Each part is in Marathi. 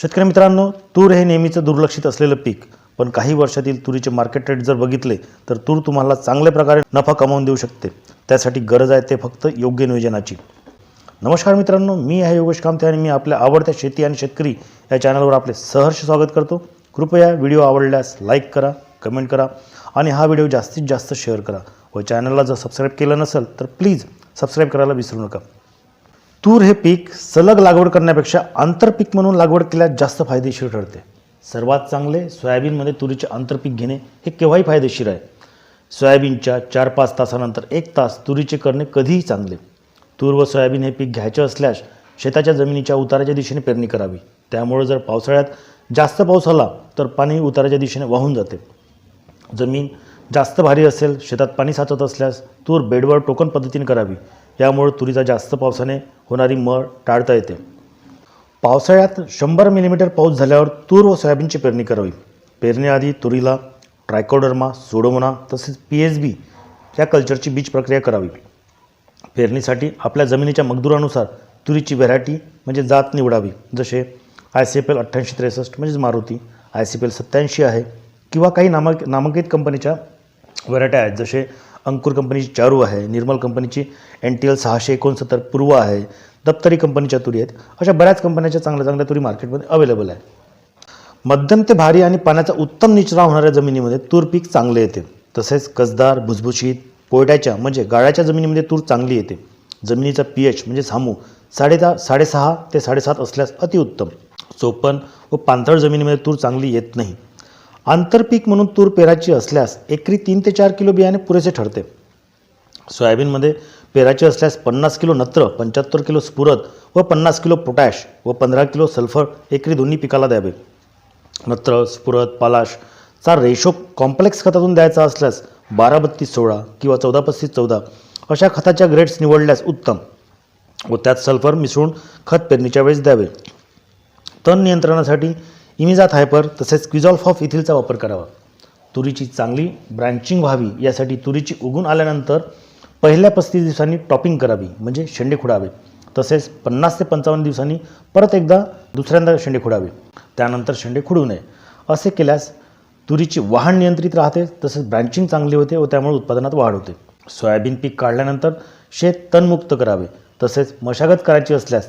शेतकरी मित्रांनो तूर हे नेहमीचं दुर्लक्षित असलेलं पीक. पण काही वर्षातील तुरीचे मार्केट रेट जर बघितले तर तूर तुम्हाला चांगल्या प्रकारे नफा कमावून देऊ शकते. त्यासाठी गरज आहे ते फक्त योग्य नियोजनाची. नमस्कार मित्रांनो मी आहे योगेश कामते आणि मी आपल्या आवडत्या शेती आणि शेतकरी या चॅनलवर आपले सहर्ष स्वागत करतो. कृपया व्हिडिओ आवडल्यास लाईक करा कमेंट करा आणि हा व्हिडिओ जास्तीत जास्त शेअर करा. व चॅनलला जर सबस्क्राईब केलं नसेल तर प्लीज सबस्क्राईब करायला विसरू नका. तूर हे पीक सलग लागवड करण्यापेक्षा आंतरपीक म्हणून लागवड केल्यास जास्त फायदेशीर ठरते. सर्वात चांगले सोयाबीनमध्ये तुरीचे आंतरपीक घेणे हे केव्हाही फायदेशीर आहे. सोयाबीनच्या चार पाच तासानंतर एक तास तुरीचे करणे कधीही चांगले. तूर व सोयाबीन हे पीक घ्यायचे असल्यास शेताच्या जमिनीच्या उताराच्या दिशेने पेरणी करावी. त्यामुळे जर पावसाळ्यात जास्त पाऊस आला तर पाणी उताराच्या दिशेने वाहून जाते. जमीन जास्त भारी असेल शेतात पाणी साचत असल्यास तूर बेडवर टोकन पद्धतीने करावी. यामुळे तुरीचा जास्त पावसाने होणारी मळ टाळता येते. पावसाळ्यात शंभर मिलीमीटर पाऊस झाल्यावर तूर व सोयाबीनची पेरणी करावी. पेरणीआधी तुरीला ट्रायकोडर्मा सोडोमोना तसेच पी एच बी या कल्चरची बीज प्रक्रिया करावी. पेरणीसाठी आपल्या जमिनीच्या मगदुरानुसार तुरीची व्हरायटी म्हणजे जात निवडावी. जसे आय सी एफ एल अठ्ठ्याऐंशी त्रेसष्ट म्हणजेच Maruti I C P L सत्त्याऐंशी आहे किंवा काही नामांक नामांकित कंपनीच्या व्हरायट्या आहेत. जसे अंकुर कंपनीची चारू आहे निर्मल कंपनीची एन टी एल सहाशे एकोणसत्तर पूर्व आहे दप्तरी कंपनीच्या तुरी आहेत. अशा बऱ्याच कंपन्याच्या चांगल्या चांगल्या तुरी मार्केटमध्ये अवेलेबल आहे. मध्यम ते भारी आणि पाण्याचा उत्तम निचरा होणाऱ्या जमिनीमध्ये तूर पीक चांगले येते. तसेच कसदार भुसभुशीत पोयट्याच्या म्हणजे गाळ्याच्या जमिनीमध्ये तूर चांगली येते. जमिनीचा पी एच म्हणजे सामू साडेदहा साडेसहा ते साडेसात असल्यास अतिउत्तम. चोपन व पाणथळ जमिनीमध्ये तूर चांगली येत नाही. आंतरपीक म्हणून तूर पेराची असल्यास एकरी तीन ते चार किलो बियाणे पुरेसे ठरते. सोयाबीनमध्ये पेराचे असल्यास पन्नास किलो नत्र पंच्याहत्तर किलो स्फुरद व पन्नास किलो पोटॅश व पंधरा किलो सल्फर एकरी दोन्ही पिकाला द्यावे. नत्र स्फुरद पालाशचा रेशो कॉम्प्लेक्स खतातून द्यायचा असल्यास बारा बत्तीस सोळा किंवा चौदा पस्तीस चौदा अशा खताच्या ग्रेड्स निवडल्यास उत्तम व त्यात सल्फर मिसळून खत पेरणीच्या वेळेस द्यावे. तण नियंत्रणासाठी इमिजात हायपर तसेच क्विझॉल्फ ऑफ इथिलचा वापर करावा. तुरीची चांगली ब्रँचिंग व्हावी यासाठी तुरीची उगून आल्यानंतर पहिल्या पस्तीस दिवसांनी टॉपिंग करावी म्हणजे शेंडे खुडावे. तसेच पन्नास ते पंचावन्न दिवसांनी परत एकदा दुसऱ्यांदा शेंडे खुडावे. त्यानंतर शेंडे खुडू नये. असे केल्यास तुरीची वाहन नियंत्रित राहते तसेच ब्रँचिंग चांगली होते व त्यामुळे उत्पादनात वाढ होते. सोयाबीन पीक काढल्यानंतर शेत तणमुक्त करावे तसेच मशागत करायची असल्यास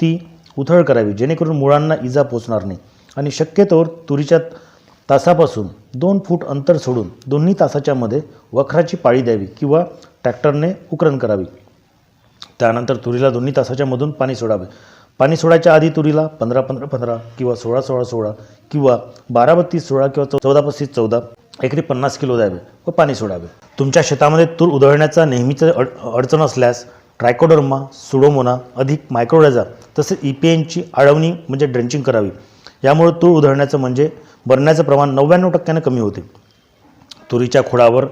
ती उथळ करावी जेणेकरून मुळांना इजा पोचणार नाही. आणि शक्यतोवर तुरीच्या तासापासून दोन फूट अंतर सोडून दोन्ही तासाच्या मध्ये वखराची पाळी द्यावी किंवा ट्रॅक्टरने उकरण करावी. त्यानंतर तुरीला दोन्ही तासाच्या मधून पाणी सोडावे. पाणी सोडायच्या आधी तुरीला पंधरा पंधरा पंधरा किंवा सोळा सोळा सोळा किंवा बारा बत्तीस सोळा किंवा चौदा पस्तीस चौदा एकरी पन्नास किलो द्यावे व पाणी सोडावे. तुमच्या शेतामध्ये तूर उधळण्याचा नेहमीचं अड अडचण असल्यास ट्रायकोडर्मा सुडोमोना अधिक मायक्रोडेझा तसेच ई पी एनची आळवणी म्हणजे ड्रेंचिंग करावी. यामुळे तूर उधळण्याचं म्हणजे बरण्याचं प्रमाण नव्याण्णव टक्क्यानं कमी होते. तुरीच्या खोडावर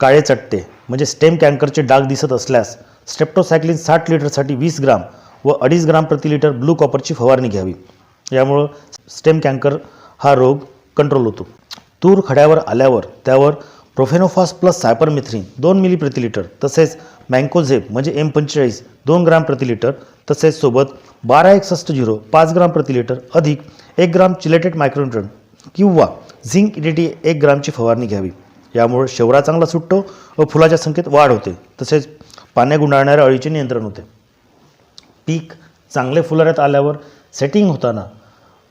काळे चटते म्हणजे स्टेम कॅन्करचे डाग दिसत असल्यास स्टेप्टोसायक्लिन साठ लिटरसाठी वीस ग्राम व अडीच ग्राम प्रति लिटर ब्लू कॉपरची फवारणी घ्यावी. यामुळं स्टेम कॅन्कर हा रोग कंट्रोल होतो. तूर खड्यावर आल्यावर त्यावर प्रोफेनोफॉस प्लस सायपरमिथ्रिन दोन मिली प्रति लिटर तसेच मँकोझेब म्हणजे एम पंचेचाळीस दोन ग्राम प्रति लिटर तसेच सोबत बारा एकसष्ट झिरो पाच ग्राम प्रति लिटर अधिक एक ग्राम चिलेटेड मायक्रोन्युट्रन किंवा झिंक इडिटी एक ग्रामची फवारणी घ्यावी. यामुळे शेवरा चांगला सुटतो व फुलाच्या संख्येत वाढ होते. तसेच पाण्या गुंडाळणाऱ्या अळीचे नियंत्रण होते. पीक चांगले फुलाऱ्यात आल्यावर सेटिंग होताना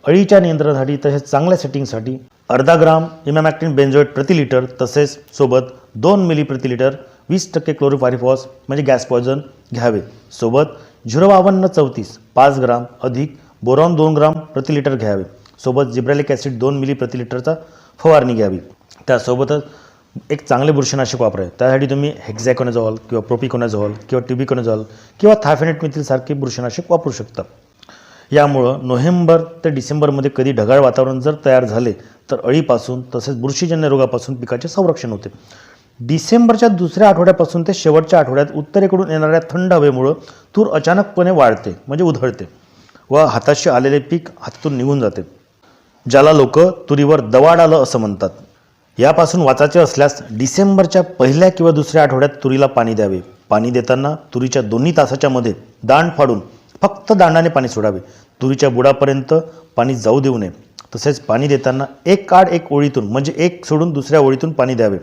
अळीच्या नियंत्रणासाठी तसेच चांगल्या सेटिंगसाठी अर्धा ग्राम इमॅमॅक्टिन बेन्झोएट प्रति लिटर तसेच सोबत दोन मिली प्रति लिटर वीस टक्के क्लोरोफारिफॉस म्हणजे गॅस पॉयझन घ्यावे. सोबत झिरो बावन्न चौतीस पाच ग्राम अधिक बोरॉन दोन ग्राम प्रति लिटर घ्यावे. सोबत जिब्रॅलिक ॲसिड दोन मिली प्रति लिटरचा फवारणी घ्यावी. त्यासोबतच एक चांगले बुरशीनाशक वापरावे. त्यासाठी तुम्ही हेक्झॅकोनेझॉल किंवा प्रोपिकोनेझॉल किंवा ट्युबिकोनेझॉल किंवा थायफेनेट मिथिलसारखे बुरशीनाशक वापरू शकता. यामुळं नोव्हेंबर ते डिसेंबरमध्ये कधी ढगाळ वातावरण जर तयार झाले तर अळीपासून तसेच बुरशीजन्य रोगापासून पिकाचे संरक्षण होते. डिसेंबरच्या दुसऱ्या आठवड्यापासून ते शेवटच्या आठवड्यात उत्तरेकडून येणाऱ्या थंड हवेमुळं तूर अचानकपणे वाढते म्हणजे उधळते व हाताशी आलेले पीक हातातून निघून जाते. ज्याला लोक तुरीवर दवाड आलं असं म्हणतात. यापासून वाचायचे असल्यास डिसेंबरच्या पहिल्या किंवा दुसऱ्या आठवड्यात तुरीला पाणी द्यावे. पाणी देताना तुरीच्या दोन्ही तासाच्या मध्ये दांड फाडून फक्त दांडाने पाणी सोडावे. तुरीच्या बुडापर्यंत पाणी जाऊ देऊ नये. तसेच पाणी देताना एक काड एक ओळीतून म्हणजे एक सोडून दुसऱ्या ओळीतून पाणी द्यावे.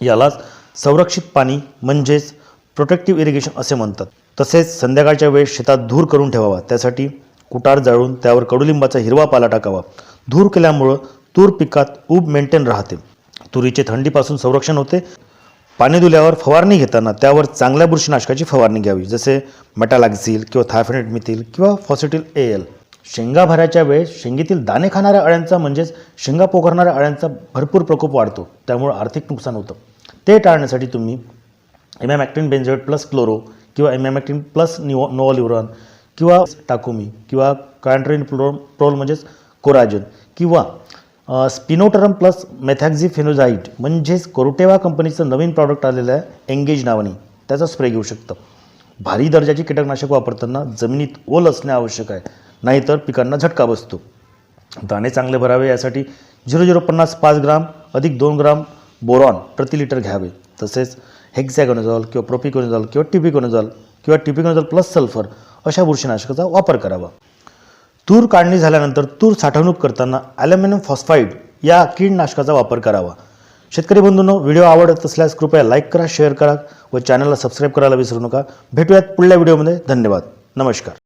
यालाच संरक्षित पाणी म्हणजेच प्रोटेक्टिव्ह इरिगेशन असे म्हणतात. तसेच संध्याकाळच्या वेळेस शेतात धूर करून ठेवावा. त्यासाठी कुटार जाळून त्यावर कडुलिंबाचा हिरवा पाला टाकावा. धूर केल्यामुळं तूर पिकात ऊब मेंटेन राहते. तुरीचे थंडीपासून संरक्षण होते. पाणी दिल्यावर फवारणी घेताना त्यावर चांगल्या बुरशीनाशकाची फवारणी घ्यावी. जसे मेटालॅक्झिल किंवा थायफेनेट मिथिल किंवा फॉसिटिल ए एल शेंगा भराच्या वेळेस शेंगेतील दाणे खाणाऱ्या अळ्यांचा म्हणजेच शेंगा पोखरणाऱ्या अळ्यांचा भरपूर प्रकोप वाढतो. त्यामुळे आर्थिक नुकसान होतं. ते टाळण्यासाठी तुम्ही एमॅमॅक्टिन बेन्झोएट प्लस क्लोरो किंवा एमॅमॅक्टिन प्लस निओ नोअलिव्हरॉन किंवा टाकोमी किंवा कांट्रिन प्लो प्रोल म्हणजेच कोराजन किंवा स्पिनोटरम प्लस मेथॅक्झिफेनोझाईट म्हणजेच कोरोटेवा कंपनीचं नवीन प्रॉडक्ट आलेलं आहे एंगेज नावाने. त्याचा स्प्रे घेऊ शकतं. भारी दर्जाची कीटकनाशक वापरताना जमिनीत ओल असणे आवश्यक आहे नाहीतर पिकांना झटका बसतो. दाणे चांगले भरावे यासाठी झिरो झिरो पन्नास पाच ग्राम अधिक दोन ग्राम बोरॉन प्रति लिटर घ्यावे. तसेच हेक्झॅगोनझॉल किंवा प्रोपिकोनझॉल किंवा टिपिकोनझॉल किंवा टिपिकोनझॉल प्लस सल्फर अशा बुरशीनाशकाचा वापर करावा. तूर काढणी झाल्यानंतर तूर साठवणूक करताना ॲल्युमिनियम फॉस्फाईड या कीडनाशकाचा वापर करावा. शेतकरी बंधूंनो व्हिडिओ आवडत असल्यास कृपया लाईक करा शेअर करा व चॅनलला सबस्क्राईब करायला विसरू नका. भेटूयात पुढल्या व्हिडिओमध्ये धन्यवाद. नमस्कार.